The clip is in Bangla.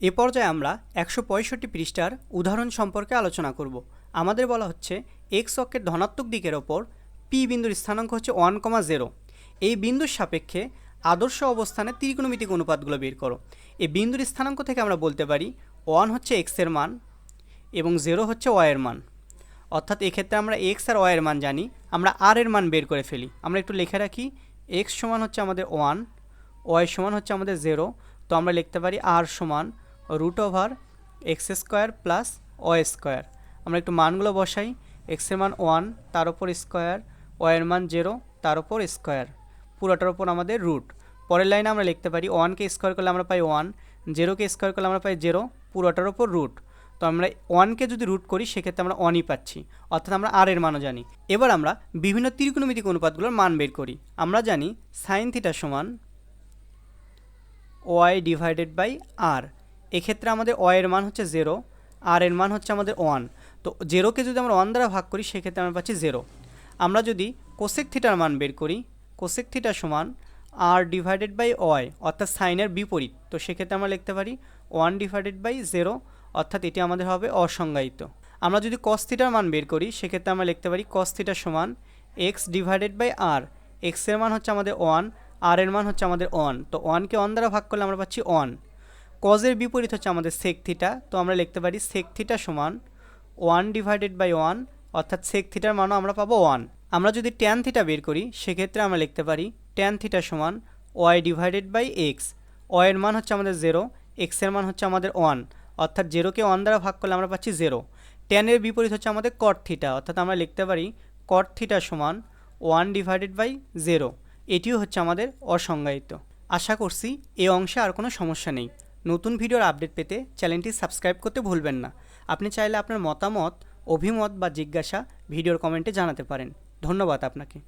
এ পর্যায়ে আমরা একশো পঁয়ষট্টি পৃষ্ঠার উদাহরণ সম্পর্কে আলোচনা করব। আমাদের বলা হচ্ছে এক্স অক্ষের ধনাত্মক দিকের ওপর পি বিন্দুর স্থানাঙ্ক হচ্ছে ওয়ান কমা জিরো। এই বিন্দুর সাপেক্ষে আদর্শ অবস্থানে ত্রিকোণমিতিক অনুপাতগুলো বের করো। এই বিন্দুর স্থানাঙ্ক থেকে আমরা বলতে পারি ওয়ান হচ্ছে এক্সের মান এবং জিরো হচ্ছে ওয়াইয়ের মান। অর্থাৎ এক্ষেত্রে আমরা এক্স আর ওয়াইয়ের মান জানি, আমরা আর এর মান বের করে ফেলি। আমরা একটু লিখে রাখি, এক্স সমান হচ্ছে আমাদের ওয়ান, ওয়াই সমান হচ্ছে আমাদের জিরো। তো আমরা লিখতে পারি আর সমান root over X square plus Y square আমরা একটু মানগুলো বসাই। এক্সের মান ওয়ান তার ওপর স্কোয়ার ওয়াইয়ের মান জিরো তার ওপর স্কোয়ার পুরোটার ওপর আমাদের রুট পরের লাইনে আমরা লিখতে পারি ওয়ানকে স্কোয়ার করলে আমরা পাই ওয়ান জিরোকে স্কোয়ার করলে আমরা পাই জিরো পুরোটার ওপর রুট তো আমরা ওয়ানকে যদি রুট করি, সেক্ষেত্রে আমরা ওয়ানই পাচ্ছি। অর্থাৎ আমরা আর এর মানও জানি। এবার আমরা বিভিন্ন ত্রিকোণমিতিক অনুপাতগুলোর মান বের করি। আমরা জানি সাইন থিটা সমান ওয়াই ডিভাইডেড বাই আর এক্ষেত্রে আমাদের ওয়াইয়ের মান হচ্ছে জিরো আর এর মান হচ্ছে আমাদের ওয়ান তো জিরোকে যদি আমরা ওয়ান দ্বারা ভাগ করি, সেক্ষেত্রে আমরা পাচ্ছি জিরো আমরা যদি কোসেক থিটার মান বের করি কোসেক থিটা সমান আর ডিভাইডেড বাই ওয়াই অর্থাৎ সাইনের বিপরীত, তো সেক্ষেত্রে আমরা লিখতে পারি ওয়ান ডিভাইডেড বাই জিরো অর্থাৎ এটি আমাদের হবে অসংজ্ঞায়িত। আমরা যদি কস থিটার মান বের করি, সেক্ষেত্রে আমরা লিখতে পারি কস থিটা সমান এক্স ডিভাইডেড বাই আর এক্সের মান হচ্ছে আমাদের ওয়ান আর এর মান হচ্ছে আমাদের ওয়ান তো ওয়ানকে ওয়ান দ্বারা ভাগ করলে আমরা পাচ্ছি ওয়ান কজের বিপরীত হচ্ছে আমাদের সেক থিটা তো আমরা লিখতে পারি সেক থিটা সমান ওয়ান ডিভাইডেড বাই ওয়ান অর্থাৎ সেক থিটার মানও আমরা পাবো ওয়ান আমরা যদি ট্যান থিটা বের করি, সেক্ষেত্রে আমরা লিখতে পারি ট্যান থিটা সমান ওয়াই ডিভাইডেড বাই এক্স ওয়াইয়ের মান হচ্ছে আমাদের জিরো এক্সের মান হচ্ছে আমাদের ওয়ান অর্থাৎ জিরোকে ওয়ান দ্বারা ভাগ করলে আমরা পাচ্ছি জিরো ট্যানের বিপরীত হচ্ছে আমাদের কট থিটা অর্থাৎ আমরা লিখতে পারি কট থিটা সমান ওয়ান ডিভাইডেড বাই জিরো এটিও হচ্ছে আমাদের অসংজ্ঞায়িত। আশা করছি এই অংশে আর কোনো সমস্যা নেই। নতুন ভিডিওর আপডেট পেতে চ্যানেলটি সাবস্ক্রাইব করতে ভুলবেন না। আপনি চাইলে আপনার মতামত, অভিমত বা জিজ্ঞাসা ভিডিওর কমেন্টে জানাতে পারেন। ধন্যবাদ আপনাকে।